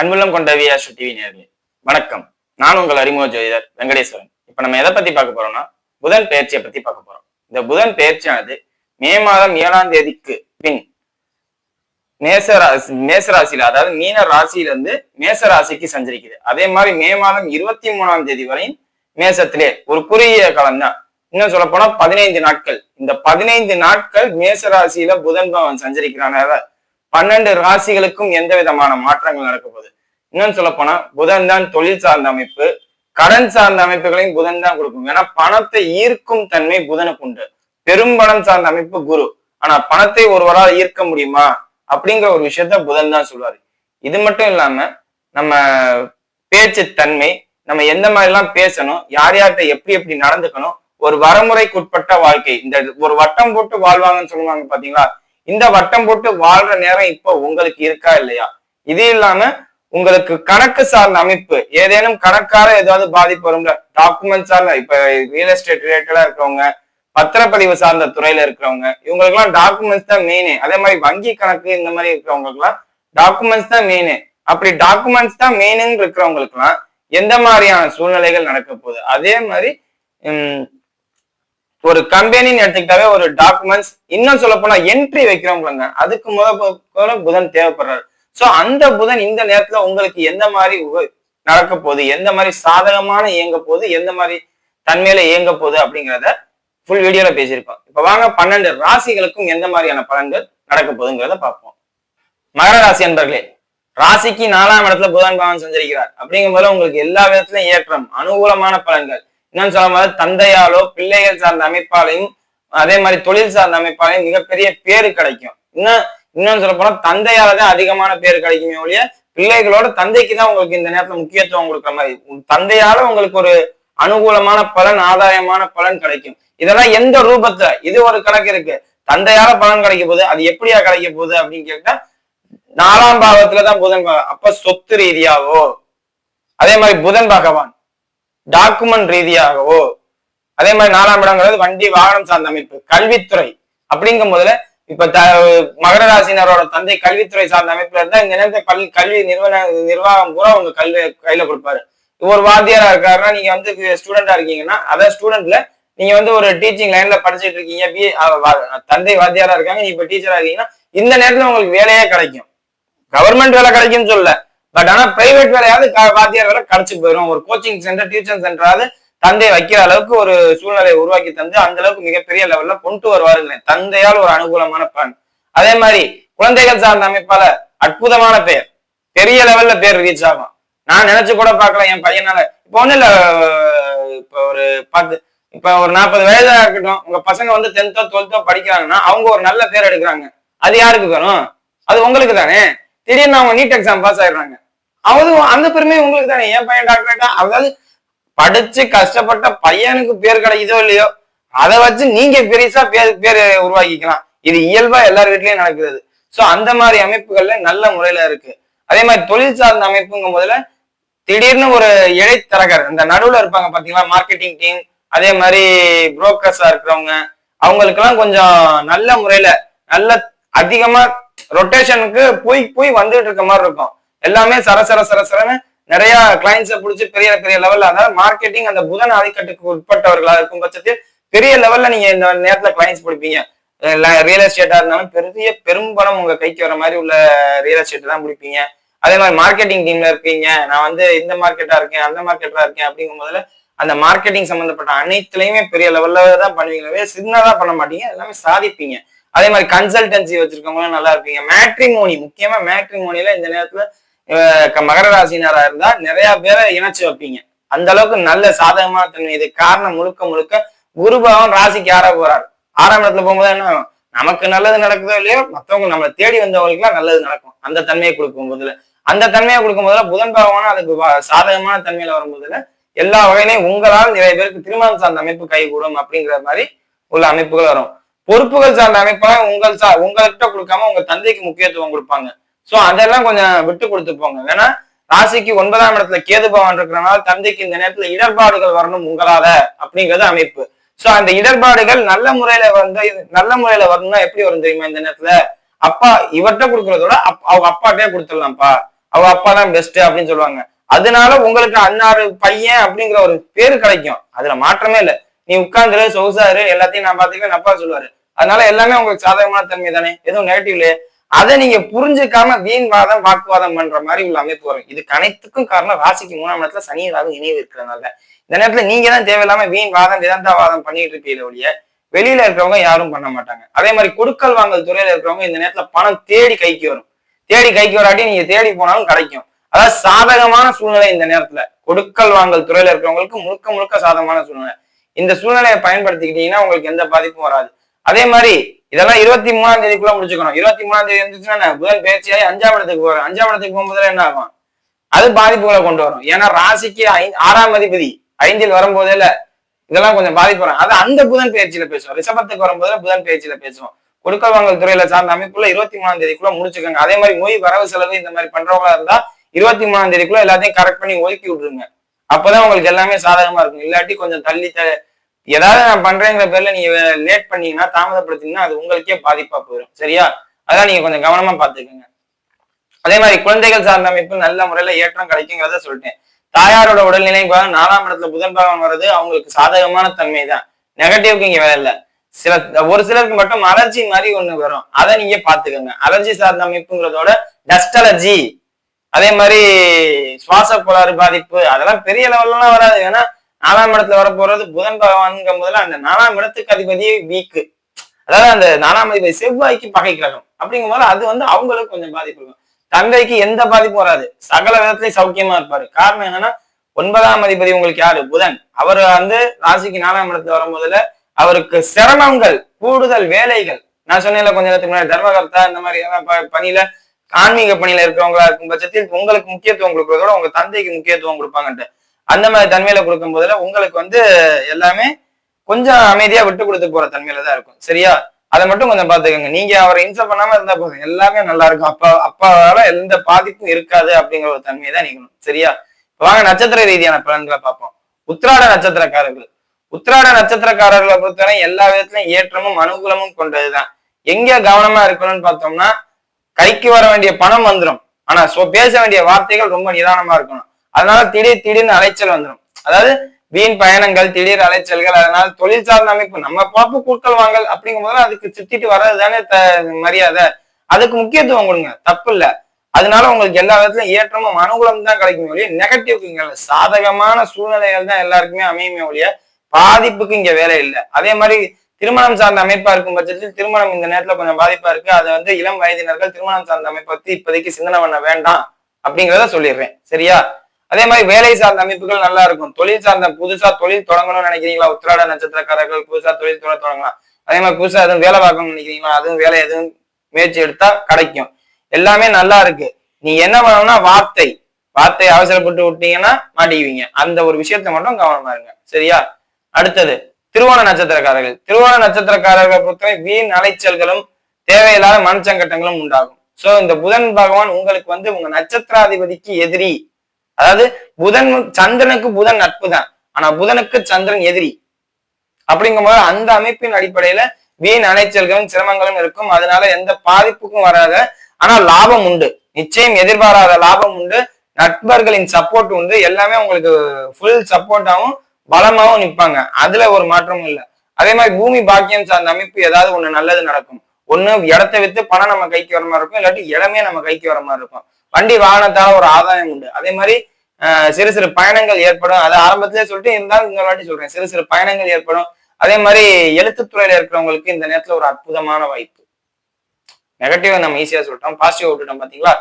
அன்புள்ளம் கொண்ட வியாசு டிவி நேர்களே வணக்கம். நான் உங்கள் அறிமுக ஜோதிடர் வெங்கடேஸ்வரன். இப்ப நம்ம எதை பத்தி பார்க்க போறோம்னா புதன் பயிற்சியை பத்தி பார்க்க போறோம். இந்த புதன் பயிற்சியானது மே மாதம் ஏழாம் தேதிக்கு பின் மேச ராசி மேச ராசியில அதாவது மீன ராசியில இருந்து மேச ராசிக்கு சஞ்சரிக்குது. அதே மாதிரி மே மாதம் இருபத்தி மூணாம் தேதி வரையும் மேசத்திலே ஒரு குறுகிய காலம் தான். இன்னும் சொல்ல போனா பதினைந்து நாட்கள். இந்த பதினைந்து நாட்கள் மேசராசியில புதன் பவன் சஞ்சரிக்கிறான. பன்னெண்டு ராசிகளுக்கும் எந்த விதமான மாற்றங்கள் நடக்க போகுது? இன்னும் சொல்ல போனா புதன் தான் தொழில் சார்ந்த அமைப்பு. கடன் சார்ந்த அமைப்புகளையும் புதன் தான் கொடுக்கும். ஏன்னா பணத்தை ஈர்க்கும் தன்மை புதனுக்கு உண்டு. பெரும் பணம் சார்ந்த அமைப்பு குரு. ஆனா பணத்தை ஒருவரால் ஈர்க்க முடியுமா? அப்படிங்கிற ஒரு விஷயத்த புதன் தான் சொல்லுவாரு இது மட்டும் இல்லாம நம்ம பேச்சு தன்மை நம்ம எந்த மாதிரி எல்லாம் பேசணும் யார் யார்கிட்ட எப்படி எப்படி நடந்துக்கணும் ஒரு வரமுறைக்குட்பட்ட வாழ்க்கை. இந்த ஒரு வட்டம் போட்டு வாழ்வாங்கன்னு சொல்லுவாங்க பாத்தீங்களா? இந்த வட்டம் போட்டு வாழ்ற நேரம் இப்போ உங்களுக்கு இருக்கா இல்லையா? இது இல்லாம உங்களுக்கு கணக்கு சார்ந்த அமைப்பு ஏதேனும் கணக்கார ஏதாவது பாதிப்பு வரும்ல? டாக்குமெண்ட் சார்ந்த இப்ப ரியல் எஸ்டேட் ரிலேட்டடா இருக்கிறவங்க பத்திரப்பதிவு சார்ந்த துறையில இருக்கிறவங்க இவங்களுக்கு எல்லாம் டாக்குமெண்ட்ஸ் தான் மெயின் அதே மாதிரி வங்கி கணக்கு இந்த மாதிரி இருக்கிறவங்களுக்கு எல்லாம் டாக்குமெண்ட்ஸ் தான் மெயின் அப்படி டாக்குமெண்ட்ஸ் தான் மெயின்னு இருக்கிறவங்களுக்கு எல்லாம் எந்த மாதிரியான சூழ்நிலைகள் நடக்க போகுது? அதே மாதிரி ஒரு கம்பெனின்னு எடுத்துக்கிட்டாவே ஒரு டாக்குமெண்ட்ஸ் இன்னும் சொல்ல போனா என்ட்ரி வைக்கிறவங்களுங்க அதுக்கு முதல் புதன் தேவைப்படுறாரு. சோ அந்த புதன் இந்த நேரத்துல உங்களுக்கு எந்த மாதிரி உப- நடக்க போகுது? எந்த மாதிரி சாதகமான இயங்க போகுது? எந்த மாதிரி தன்மையில இயங்க போகுது அப்படிங்கிறத ஃபுல் வீடியோல பேசியிருக்கோம். இப்ப வாங்க பன்னெண்டு ராசிகளுக்கும் எந்த மாதிரியான பலன்கள் நடக்க போகுதுங்கிறத பார்ப்போம். மகர ராசி அன்பர்களே ராசிக்கு நாலாம் இடத்துல புதன் பவன் சஞ்சரிக்கிறார். அப்படிங்கும்போது உங்களுக்கு எல்லா விதத்திலும் ஏற்றம் அனுகூலமான பலன்கள். இன்னும் சொல்ல தந்தையாலோ பிள்ளைகள் சார்ந்த அமைப்பாலையும் அதே மாதிரி தொழில் சார்ந்த அமைப்பாலையும் மிகப்பெரிய பேரு கிடைக்கும். இன்னும் இன்னொன்னு சொல்ல போனா தந்தையால தான் அதிகமான பேர் கிடைக்குமே ஒழிய பிள்ளைகளோட தந்தைக்கு தான் உங்களுக்கு இந்த நேரத்துல முக்கியத்துவம் கொடுக்குற மாதிரி. தந்தையால உங்களுக்கு ஒரு அனுகூலமான பலன் ஆதாயமான பலன் கிடைக்கும். இதெல்லாம் எந்த ரூபத்துல? இது ஒரு கணக்கு இருக்கு. தந்தையால பலன் கிடைக்க போகுது. அது எப்படியா கிடைக்க போகுது அப்படின்னு கேட்டா நாலாம் பாவத்துலதான் புதன் பகவான். அப்ப சொத்து ரீதியாவோ அதே மாதிரி புதன் பகவான். டாக்குமெண்ட் ரீதியாகவோ அதே மாதிரி நாலாம் இடங்கிறது வண்டி வாகனம் சார்ந்த அமைப்பு கல்வித்துறை. அப்படிங்கும் போதுல இப்ப த மகர ராசினரோட தந்தை கல்வித்துறை சார்ந்த அமைப்புல இருந்தா இந்த நேரத்தை பள்ளி கல்வி நிறுவன நிர்வாகம் பூரா உங்க கல்வி கையில கொடுப்பாரு. ஒரு வாத்தியாரா இருக்காருன்னா நீங்க வந்து ஸ்டூடெண்டா இருக்கீங்கன்னா அதான் ஸ்டூடெண்ட்ல நீங்க வந்து ஒரு டீச்சிங் லைன்ல படிச்சுட்டு இருக்கீங்க பி தந்தை வாத்தியாரா இருக்காங்க நீங்க இப்ப டீச்சரா இருக்கீங்கன்னா இந்த நேரத்துல உங்களுக்கு வேலையே கிடைக்கும். கவர்மெண்ட் வேலை கிடைக்கும்னு சொல்லல. பட் ஆனா பிரைவேட் வேலையாவது க- வாத்தியார் வேலை கிடைச்சு போயிடும் ஒரு கோச்சிங் சென்டர் டியூஷன் சென்டராவது தந்தை வைக்கிற அளவுக்கு ஒரு சூழ்நிலையை உருவாக்கி தந்து அந்த அளவுக்கு மிகப்பெரிய லெவல்ல கொண்டு வருவாருங்க. தந்தையால் ஒரு அனுகூலமான பலன். அதே மாதிரி குழந்தைகள் சார்ந்த அமைப்பால அற்புதமான பெயர். பெரிய லெவல்ல பேர் ரீச் ஆகும். நான் நினைச்சு கூட பார்க்கல என் பையனால. இப்போ ஒண்ணு இல்ல இப்போ ஒரு பத்து இப்ப ஒரு நாற்பது வயதா இருக்கட்டும். உங்க பசங்க வந்து டென்த்தோ டுவெல்த்தோ படிக்கிறாங்கன்னா அவங்க ஒரு நல்ல பேர் எடுக்கிறாங்க. அது யாருக்கு வரும்? அது உங்களுக்கு தானே. திடீர்னு அவங்க நீட் எக்ஸாம் பாஸ் ஆயிடுறாங்க. அது அந்த பெருமை உங்களுக்கு தானே? என் பையன் டாக்டரேட்டா அதாவது படிச்சு கஷ்டப்பட்ட பையனுக்கு பேர் கிடைக்குதோ இல்லையோ அதை வச்சு நீங்க பெருசா பேர் பேர் உருவாக்கிக்கலாம். இது இயல்பா எல்லார் வீட்லயும் நடக்கிறது. சோ அந்த மாதிரி அமைப்புகள்ல நல்ல முறையில இருக்கு. அதே மாதிரி தொழில் சார்ந்த அமைப்புங்கும் போதுல திடீர்னு ஒரு இடைத்தரகர் இந்த நடுவுல இருப்பாங்க பாத்தீங்களா மார்க்கெட்டிங் டீம் அதே மாதிரி புரோக்கர்ஸா இருக்கிறவங்க அவங்களுக்கெல்லாம் கொஞ்சம் நல்ல முறையில நல்ல அதிகமா ரொட்டேஷனுக்கு போய் போய் வந்துட்டு இருக்க மாதிரி இருக்கும். எல்லாமே சரசர சரசரன்னு நிறைய கிளைண்ட்ஸை பிடிச்சி பெரிய பெரிய லெவல்ல அதாவது மார்க்கெட்டிங் அந்த புதன் ஆதிக்கத்துக்கு உட்பட்டவர்களா இருக்கும் பட்சத்தில் பெரிய லெவல்ல நீங்க இந்த நேரத்துல கிளைண்ட்ஸ் பிடிப்பீங்க. ரியல் எஸ்டேட்டா இருந்தாலும் பெரிய பெரும்பணம் உங்க கைக்கு வர மாதிரி உள்ள ரியல் எஸ்டேட் தான் பிடிப்பீங்க. அதே மாதிரி மார்க்கெட்டிங் டீம்ல இருக்கீங்க. நான் வந்து இந்த மார்க்கெட்டா இருக்கேன் அந்த மார்க்கெட்டா இருக்கேன் அப்படிங்கும் போதுல அந்த மார்க்கெட்டிங் சம்பந்தப்பட்ட அனைத்துலயுமே பெரிய லெவல்ல தான் பண்ணுவீங்களே சின்னதா பண்ண மாட்டீங்க. எல்லாமே சாதிப்பீங்க. அதே மாதிரி கன்சல்டன்சி வச்சிருக்கவங்களும் நல்லா இருப்பீங்க. மேட்ரிமோனி முக்கியமா மேட்ரிமோனில இந்த நேரத்துல மகர ராசினாரா இருந்தா நிறைய பேரை இணைச்சு வைப்பீங்க. அந்த அளவுக்கு நல்ல சாதகமான தன்மை. இது காரணம் முழுக்க முழுக்க குருபாவம் ராசிக்கு ஆற போறாரு? ஆறாம் இடத்துல போகும்போது என்ன நமக்கு நல்லது நடக்குதோ இல்லையோ மற்றவங்க நம்மளை தேடி வந்தவங்களுக்குலாம் நல்லது நடக்கும். அந்த தன்மையை கொடுக்கும் போதுல. அந்த தன்மையை கொடுக்கும் போதுல புதன் பகவானும் அதுக்கு சாதகமான தன்மையில வரும்போதுல எல்லா வகையிலையும் உங்களால் நிறைய பேருக்கு திருமணம் சார்ந்த அமைப்பு கைகூடும் அப்படிங்கிற மாதிரி உள்ள அமைப்புகள் வரும். பொறுப்புகள் சார்ந்த அமைப்பெல்லாம் உங்கள் சா உங்கள்கிட்ட கொடுக்காம உங்க தந்தைக்கு முக்கியத்துவம் கொடுப்பாங்க. சோ அதெல்லாம் கொஞ்சம் விட்டு கொடுத்து போங்க ஏன்னா ராசிக்கு ஒன்பதாம் இடத்துல கேது பவன் இருக்கிறனால தந்தைக்கு இந்த நேரத்துல இடர்பாடுகள் வரணும் உங்களால அப்படிங்கிறது அமைப்பு. சோ அந்த இடர்பாடுகள் நல்ல முறையில வந்து நல்ல முறையில வரணும்னா எப்படி வரும் தெரியுமா இந்த நேரத்துல? அப்பா இவர்கிட்ட கொடுக்கறதோட அப்- அவங்க அப்பாட்டே கொடுத்துடலாம்ப்பா. அவங்க அப்பா தான் பெஸ்ட் அப்படின்னு சொல்லுவாங்க. அதனால உங்களுக்கு அன்னாரு பையன் அப்படிங்கிற ஒரு பேரு கிடைக்கும். அதுல மாற்றமே இல்லை. நீ உட்காந்துரு சொகுசாரு எல்லாத்தையும் நான் பாத்துக்கிறேன் அப்பா சொல்லுவாரு. அதனால எல்லாமே உங்களுக்கு சாதகமான தன்மை தானே எதுவும் நெகட்டிவ் இல்லையே? அதை நீங்க புரிஞ்சுக்காம வீண் வாதம் வாக்குவாதம் பண்ற மாதிரி உள்ள அமைப்பு வரும். இதுக்கு அனைத்துக்கும் காரணம் ராசிக்கு மூணாம் இடத்துல சனி ராகு இணைவு இருக்கிறதுனால. இந்த நேரத்துல நீங்க தான் தேவையில்லாம வீண் வாதம் விதந்தாவாதம் பண்ணிட்டு இருக்கீங்க ஒழிய வெளியில இருக்கிறவங்க யாரும் பண்ண மாட்டாங்க. அதே மாதிரி கொடுக்கல் வாங்கல் துறையில இருக்கிறவங்க இந்த நேரத்துல பணம் தேடி கைக்கு வரும். தேடி கைக்கு வராட்டி நீங்க தேடி போனாலும் கிடைக்கும். அதாவது சாதகமான சூழ்நிலை இந்த நேரத்துல. கொடுக்கல் வாங்கல் துறையில இருக்கிறவங்களுக்கு முழுக்க முழுக்க சாதகமான சூழ்நிலை. இந்த சூழ்நிலையை பயன்படுத்திக்கிட்டீங்கன்னா உங்களுக்கு எந்த பாதிப்பும் வராது. அதே மாதிரி இதெல்லாம் இருபத்தி மூணாம் தேதிக்குள்ள முடிச்சுக்கணும். இருபத்தி மூணாம் தேதி இருந்துச்சுன்னா புதன் பயிற்சியாகி அஞ்சாம் இடத்துக்கு போறேன். அஞ்சாம் இடத்துக்கு போகும்போதுல என்ன ஆகும்? அது பாதிப்புகளை கொண்டு வரும். ஏன்னா ராசிக்கு ஆறாம் அதிபதி ஐந்தில் வரும்போதே இல்ல இதெல்லாம் கொஞ்சம் பாதிப்பு வரும். அது அந்த புதன் பயிற்சியில பேசுவோம். ரிஷபத்துக்கு வரும்போது புதன் பயிற்சியில பேசுவோம். கொடுக்கல் வாங்கல் துறையில சார்ந்த அமைப்புல இருபத்தி மூணாம் தேதிக்குள்ள முடிச்சுக்கோங்க. அதே மாதிரி மொய் வரவு செலவு இந்த மாதிரி பண்றவங்களா இருந்தா இருபத்தி மூணாம் தேதிக்குள்ள எல்லாத்தையும் கரெக்ட் பண்ணி ஒதுக்கி விட்டுருங்க. அப்பதான் உங்களுக்கு எல்லாமே சாதகமா இருக்கும். இல்லாட்டி கொஞ்சம் தள்ளி த ஏதாவது நான் பண்றேங்கிற பேர்ல நீங்க லேட் பண்ணீங்கன்னா தாமதப்படுத்தீங்கன்னா அது உங்களுக்கே பாதிப்பா போயிடும் சரியா? அதான் நீங்க கொஞ்சம் கவனமா பாத்துக்கோங்க அதே மாதிரி குழந்தைகள் சார்ந்த அமைப்பு நல்ல முறையில ஏற்றம் கிடைக்குங்கிறத சொல்லிட்டேன். தாயாரோட உடல்நிலை நாலாம் இடத்துல புதன் பகவான் வர்றது அவங்களுக்கு சாதகமான தன்மை தான் நெகட்டிவ்க்கு இங்க வேலை இல்லை. சில ஒரு சிலருக்கு மட்டும் அலர்ஜி மாதிரி ஒண்ணு வரும். அதை நீங்க பாத்துக்கோங்க அலர்ஜி சார்ந்த அமைப்புங்கிறதோட டஸ்ட் அலர்ஜி அதே மாதிரி சுவாச கோளாறு பாதிப்பு அதெல்லாம் பெரிய லெவல்லாம் வராது. ஏன்னா நாலாம் இடத்துல வர போறது புதன் பகவான்ங்கும் போதுல அந்த நாலாம் இடத்துக்கு அதிபதியே வீக்கு அதாவது அந்த நாலாம் அதிபதி செவ்வாய்க்கு பகை கிரகம். அப்படிங்கும் போது அது வந்து அவங்களுக்கு கொஞ்சம் பாதிப்பு இருக்கும். தந்தைக்கு எந்த பாதிப்பும் வராது. சகல விதத்திலையும் சௌக்கியமா இருப்பாரு. காரணம் என்னன்னா ஒன்பதாம் அதிபதி உங்களுக்கு யாரு? புதன். அவர் வந்து ராசிக்கு நாலாம் இடத்துல வரும்போதுல அவருக்கு சிரமங்கள் கூடுதல் வேலைகள். நான் சொன்னேன்ல கொஞ்ச நேரத்துக்கு முன்னாடி தர்மகர்த்தா இந்த மாதிரி ஏதாவது பணியில ஆன்மீக பணியில இருக்கிறவங்களா இருக்கும் பட்சத்தில் உங்களுக்கு முக்கியத்துவம் கொடுக்கறதோட உங்க தந்தைக்கு முக்கியத்துவம் கொடுப்பாங்கன்ட்டு. அந்த மாதிரி தன்மையில கொடுக்கும் போதுல உங்களுக்கு வந்து எல்லாமே கொஞ்சம் அமைதியா விட்டு கொடுத்து போற தன்மையில தான் இருக்கும். சரியா? அதை மட்டும் கொஞ்சம் பாத்துக்கோங்க நீங்க அவரை இன்சல்ட் பண்ணாம இருந்தா போதும். எல்லாமே நல்லா இருக்கும். அப்பா அப்பாவால எந்த பாதிப்பும் இருக்காது அப்படிங்கிற ஒரு தன்மையை தான் நீக்கணும். சரியா? வாங்க நட்சத்திர ரீதியான பலன்களை பார்ப்போம். உத்திராட நட்சத்திரக்காரர்கள். உத்திராட நட்சத்திரக்காரர்களை பொறுத்தவரை எல்லா விதத்திலும் ஏற்றமும் அனுகூலமும் கொண்டதுதான். எங்க கவனமா இருக்கணும்னு பார்த்தோம்னா கைக்கு வர வேண்டிய பணம் வந்துடும் ஆனா சோ பேச வேண்டிய வார்த்தைகள் ரொம்ப நிதானமா இருக்கணும். அதனால திடீர் திடீர்னு அலைச்சல் வந்துடும் அதாவது வீண் பயணங்கள் திடீர் அலைச்சல்கள் அதனால தொழில் சார்ந்த அமைப்பு நம்ம பாப்பு கூட்கள் வாங்கல் அப்படிங்கும் போது அதுக்கு சுத்திட்டு வர்றது தானே மரியாதை. அதுக்கு முக்கியத்துவம் கொடுங்க. தப்பு இல்ல. அதனால உங்களுக்கு எல்லா விதத்துலயும் ஏற்றமும் அனுகூலம் தான் கிடைக்கும் ஒழிய நெகட்டிவ்க்கு இங்க சாதகமான சூழ்நிலைகள் தான் எல்லாருக்குமே அமையுமே ஒழிய பாதிப்புக்கு இங்க வேலை இல்லை. அதே மாதிரி திருமணம் சார்ந்த அமைப்பா இருக்கும் பட்சத்தில் திருமணம் இந்த நேரத்துல கொஞ்சம் பாதிப்பா இருக்கு. அதை வந்து இளம் வயதினர்கள் திருமணம் சார்ந்த அமைப்பை பத்தி இப்போதைக்கு சிந்தனை பண்ண வேண்டாம் அப்படிங்கிறத சொல்லிடுறேன். சரியா? அதே மாதிரி வேலை சார்ந்த அமைப்புகள் நல்லா இருக்கும். தொழில் சார்ந்த புதுசா தொழில் தொடங்கணும்னு நினைக்கிறீங்களா? உத்திராட நட்சத்திரக்காரர்கள் புதுசா தொழில் தொட தொடங்கலாம். அதே மாதிரி புதுசா எதுவும் வேலை பார்க்கணும்னு நினைக்கிறீங்களா? அதுவும் வேலை எதுவும் முயற்சி எடுத்தா கிடைக்கும். எல்லாமே நல்லா இருக்கு. நீ என்ன பண்ணணும்னா வார்த்தை. வார்த்தை அவசரப்பட்டு விட்டீங்கன்னா மாட்டிக்குவீங்க. அந்த ஒரு விஷயத்த மட்டும் கவனமா இருங்க. சரியா? அடுத்தது திருவோண நட்சத்திரக்காரர்கள். திருவோண நட்சத்திரக்காரர்களை பொறுத்தவரை வீண் அலைச்சல்களும் தேவையில்லாத மனச்சங்கட்டங்களும் உண்டாகும். சோ இந்த புதன் பகவான் உங்களுக்கு வந்து உங்க நட்சத்திராதிபதிக்கு எதிரி. அதாவது புதன் சந்திரனுக்கு புதன் நட்பு தான் ஆனா புதனுக்கு சந்திரன் எதிரி. அப்படிங்கும்போது அந்த அமைப்பின் அடிப்படையில வீண் அலைச்சல்களும் சிரமங்களும் இருக்கும். அதனால எந்த பாதிப்புக்கும் வராத ஆனா லாபம் உண்டு. நிச்சயம் எதிர்பாராத லாபம் உண்டு. நட்பர்களின் சப்போர்ட் உண்டு. எல்லாமே உங்களுக்கு ஃபுல் சப்போர்ட்டாவும் பலமாகவும் நிற்பாங்க அதுல ஒரு மாற்றமும் இல்லை. அதே மாதிரி பூமி பாக்கியம் சார்ந்த அமைப்பு ஏதாவது ஒண்ணு நல்லது நடக்கும். ஒண்ணு இடத்தை வித்து பணம் நம்ம கைக்கு வர மாதிரி இருக்கும் இல்லாட்டி இடமே நம்ம கைக்கு வர மாதிரி இருக்கும். வண்டி வாகனத்தால ஒரு ஆதாயம் உண்டு. அதே மாதிரி சிறு சிறு பயணங்கள் ஏற்படும். அதை ஆரம்பத்திலே சொல்லிட்டு இருந்தாலும் இந்த வாட்டி சொல்றேன். சிறு சிறு பயணங்கள் ஏற்படும். அதே மாதிரி எழுத்துத்துறையில இருக்கிறவங்களுக்கு இந்த நேரத்துல ஒரு அற்புதமான வாய்ப்பு. நெகட்டிவ் நம்ம ஈஸியா சொல்லிட்டோம். பாசிட்டிவ் விட்டுட்டோம் பாத்தீங்களா?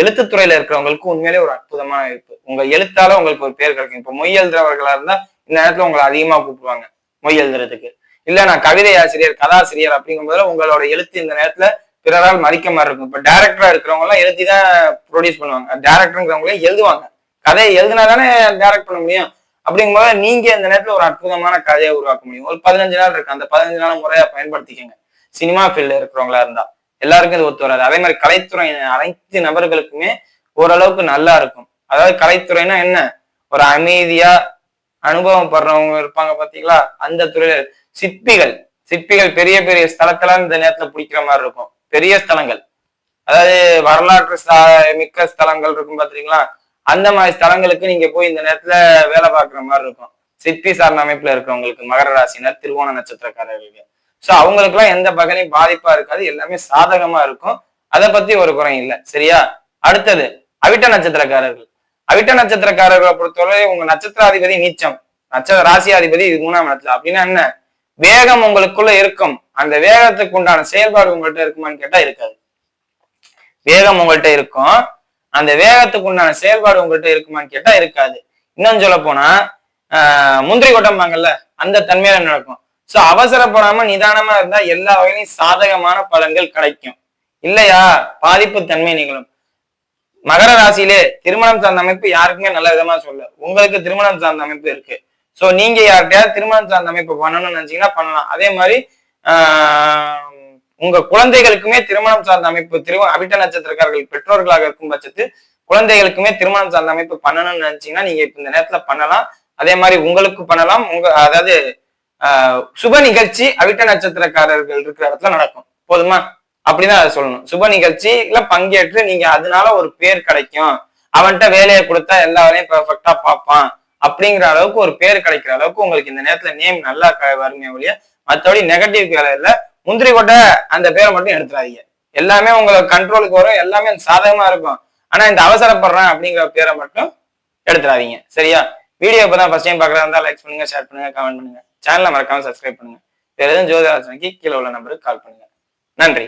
எழுத்துத்துறையில இருக்கிறவங்களுக்கு உண்மையிலே ஒரு அற்புதமான வாய்ப்பு. உங்க எழுத்தால உங்களுக்கு ஒரு பேர் கிடைக்கும். இப்ப மொய் எழுதுறவர்களா இருந்தா இந்த நேரத்துல உங்களை அதிகமா கூப்பிடுவாங்க. மொய் எழுதுறதுக்கு. இல்ல நான் கவிதை ஆசிரியர் கதாசிரியர் அப்படிங்கும்போது உங்களோட எழுத்து இந்த நேரத்துல பிறரால் மதிக்க மாதிரி இருக்கும். இப்ப டேரக்டரா இருக்கிறவங்க எல்லாம் எழுதி தான் ப்ரொடியூஸ் பண்ணுவாங்க. டேரக்டருங்கிறவங்களே எழுதுவாங்க. கதையை எழுதினா தானே டேரக்ட் பண்ண முடியும். அப்படிங்கும்போது நீங்க இந்த நேரத்துல ஒரு அற்புதமான கதையை உருவாக்க முடியும். ஒரு பதினஞ்சு நாள் இருக்கு. அந்த பதினஞ்சு நாள் முறையா பயன்படுத்திக்கங்க. சினிமா ஃபீல்டு இருக்கிறவங்களா இருந்தா. எல்லாருக்கும் இது ஒத்து வராது. அதே மாதிரி கலைத்துறை அனைத்து நபர்களுக்குமே ஓரளவுக்கு நல்லா இருக்கும். அதாவது கலைத்துறைனா என்ன? ஒரு அமைதியா அனுபவம் படுறவங்க இருப்பாங்க பாத்தீங்களா? அந்த துறையில சிற்பிகள் சிற்பிகள் பெரிய பெரிய ஸ்தலத்தெல்லாம் இந்த நேரத்துல பிடிக்கிற மாதிரி இருக்கும். பெரிய ஸ்தலங்கள். அதாவது வரலாற்று மிக்க ஸ்தலங்கள் இருக்கும் பாத்தீங்களா? அந்த மாதிரி ஸ்தலங்களுக்கு நீங்க போய் இந்த நேரத்துல வேலை பார்க்குற மாதிரி இருக்கும். சிற்பி சார்ந்த அமைப்புல இருக்கிறவங்களுக்கு மகர ராசினர் திருவோண நட்சத்திரக்காரர்களுக்கு. சோ அவங்களுக்குலாம் எந்த பகனையும் பாதிப்பா இருக்காது. எல்லாமே சாதகமா இருக்கும். அதை பத்தி ஒரு குறையும் இல்லை. சரியா? அடுத்தது அவிட்ட நட்சத்திரக்காரர்கள். அவிட்ட நட்சத்திரக்காரர்களை பொறுத்தவரை உங்க நட்சத்திராதிபதி நீச்சம். நட்சத்திர ராசியாதிபதி இது மூணாம் இடத்துல. அப்படின்னா என்ன? வேகம் உங்களுக்குள்ள இருக்கும். அந்த வேகத்துக்கு உண்டான செயல்பாடு உங்கள்கிட்ட இருக்குமான்னு கேட்டா இருக்காது. வேகம் உங்கள்கிட்ட இருக்கும். அந்த வேகத்துக்கு உண்டான செயல்பாடு உங்கள்கிட்ட இருக்குமான்னு கேட்டா இருக்காது. இன்னும் சொல்ல போனா முந்திரி கொட்டம்பாங்கல்ல அந்த தன்மையில நடக்கும்? சோ அவசரப்படாம நிதானமா இருந்தா எல்லா வகையிலும் சாதகமான பலன்கள் கிடைக்கும். இல்லையா? பாதிப்பு தன்மை நிகழும். மகர ராசியிலே திருமணம் சார்ந்த அமைப்பு யாருக்குமே நல்ல விதமா சொல்ல உங்களுக்கு திருமணம் சார்ந்த அமைப்பு இருக்கு. சோ நீங்க யார்கிட்டயாவது திருமணம் சார்ந்த அமைப்பு பண்ணணும்னு நினைச்சீங்கன்னா பண்ணலாம். அதே மாதிரி ஆஹ் உங்க குழந்தைகளுக்குமே திருமணம் சார்ந்த அமைப்பு திரும அபிட்ட நட்சத்திரக்காரர்கள் பெற்றோர்களாக இருக்கும் பட்சத்தில் குழந்தைகளுக்குமே திருமணம் சார்ந்த அமைப்பு பண்ணணும்னு நினைச்சீங்கன்னா நீங்க இப்ப இந்த நேரத்துல பண்ணலாம். அதே மாதிரி உங்களுக்கு பண்ணலாம். உங்க அதாவது ஆஹ் சுப நிகழ்ச்சி அவிட்ட நட்சத்திரக்காரர்கள் இருக்கிற இடத்துல நடக்கும். போதுமா? அப்படிதான் அதை சொல்லணும். சுப நிகழ்ச்சியில பங்கேற்று நீங்க அதனால ஒரு பேர் கிடைக்கும். அவன்கிட்ட வேலையை கொடுத்தா எல்லா வேலையும் பெர்ஃபெக்டா பார்ப்பான். அப்படிங்கிற அளவுக்கு ஒரு பேர் கிடைக்கிற அளவுக்கு உங்களுக்கு இந்த நேரத்துல நேம் நல்லா க- வருமே ஒழிய மற்றபடி நெகட்டிவ் வேலையில முந்திரி கொட்டை அந்த பேரை மட்டும் எடுத்துடாதீங்க. எல்லாமே உங்களுக்கு கண்ட்ரோலுக்கு வரும். எல்லாமே சாதகமா இருக்கும். ஆனா இந்த அவசரப்படுறேன் அப்படிங்கிற பேரை மட்டும் எடுத்துடாதீங்க. சரியா? வீடியோ இப்பதான் ஃபர்ஸ்ட் டைம் பார்க்கறதா இருந்தால் லைக் பண்ணுங்க ஷேர் பண்ணுங்க கமெண்ட் பண்ணுங்க. சேனலை மறக்காம சப்ஸ்கிரைப் பண்ணுங்க. வேற எதுவும் ஜோதிராஜனுக்கு கீழே உள்ள நம்பருக்கு கால் பண்ணுங்க. நன்றி.